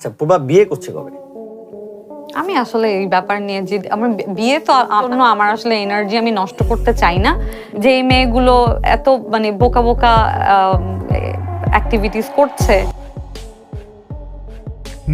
আচ্ছা পূর্বা বিয়ে করছে কবে? আমি আসলে এই ব্যাপার নিয়ে যে আমার বিয়ে তো আপনার আমার আসলে এনার্জি আমি নষ্ট করতে চাই না। যে এই মেয়েগুলো এত মানে বোকা বোকা অ্যাক্টিভিটিস করছে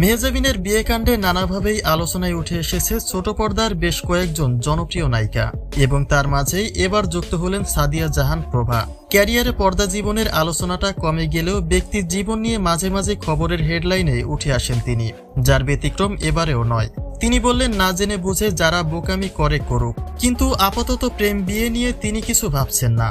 মেহজাবিনের বিয়ে কাণ্ডে নানাভাবেই আলোচনায় উঠে এসেছে ছোট পর্দার বেশ কয়েকজন জনপ্রিয় নায়িকা এবং তার মাঝেই এবার যুক্ত হলেন সাদিয়া জাহান প্রভা। ক্যারিয়ারে পর্দা জীবনের আলোচনাটা কমে গেলেও ব্যক্তির জীবন নিয়ে মাঝে মাঝে খবরের হেডলাইনে উঠে আসেন তিনি, যার ব্যতিক্রম এবারেও নয়। তিনি বললেন, না জেনে বুঝে যারা বোকামি করে করুক, কিন্তু আপাতত প্রেম বিয়ে নিয়ে তিনি কিছু ভাবছেন না।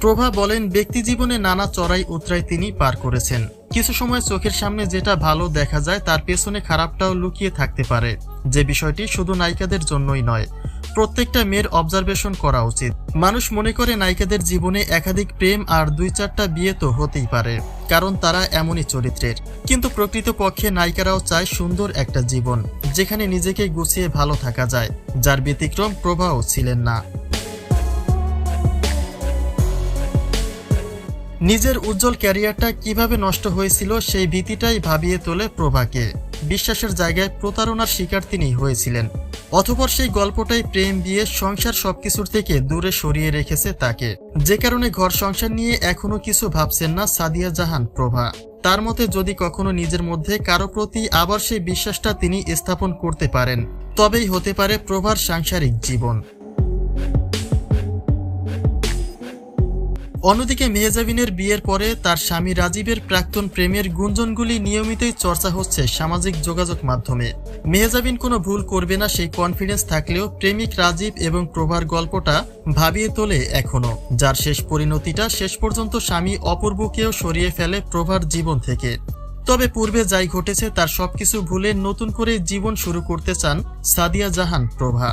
প্রভা বলেন, ব্যক্তি জীবনে নানা চড়াই উতরাই তিনি পার করেছেন। কিছু সময় চোখের সামনে যেটা ভালো দেখা যায়, তার পেছনে খারাপটাও লুকিয়ে থাকতে পারে। যে বিষয়টি শুধু নায়িকাদের জন্যই নয়, প্রত্যেকটা মেয়ের অবজারভেশন করা উচিত। মানুষ মনে করে নায়িকাদের জীবনে একাধিক প্রেম আর দুই চারটা বিয়ে তো হতেই পারে, কারণ তারা এমনই চরিত্রের। কিন্তু প্রকৃতপক্ষে নায়িকারাও চায় সুন্দর একটা জীবন, যেখানে নিজেকে গুছিয়ে ভালো থাকা যায়, যার ব্যতিক্রম প্রভাও ছিলেন না। নিজের উজ্জ্বল ক্যারিয়ারটা কীভাবে নষ্ট হয়েছিল সেই ভীতিটাই ভাবিয়ে তোলে প্রভাকে। বিশ্বাসের জায়গায় প্রতারণার শিকার তিনি হয়েছিলেন। অথপর সেই গল্পটাই প্রেম, বিয়ে, সংসার সবকিছুর থেকে দূরে সরিয়ে রেখেছে তাকে। যে কারণে ঘর সংসার নিয়ে এখনও কিছু ভাবছেন না সাদিয়া জাহান, প্রভা। তার মতে যদি কখনো নিজের মধ্যে কারও প্রতি আবার সেই বিশ্বাসটা তিনি স্থাপন করতে পারেন, তবেই হতে পারে প্রভার সাংসারিক জীবন। অন্যদিকে মেহজাবিনের বিয়ের পরে তার স্বামী রাজীবের প্রাক্তন প্রেমের গুঞ্জনগুলি নিয়মিতই চর্চা হচ্ছে সামাজিক যোগাযোগ মাধ্যমে। মেহজাবিন কোনো ভুল করবে না সেই কনফিডেন্স থাকলেও প্রেমিক রাজীব এবং প্রভার গল্পটা ভাবিয়ে তোলে এখনও যার শেষ পরিণতিটা শেষ পর্যন্ত স্বামী অপূর্বকেও সরিয়ে ফেলে প্রভার জীবন থেকে। তবে পূর্বে যাই ঘটেছে তার সবকিছু ভুলে নতুন করে জীবন শুরু করতে চান সাদিয়া জাহান প্রভা।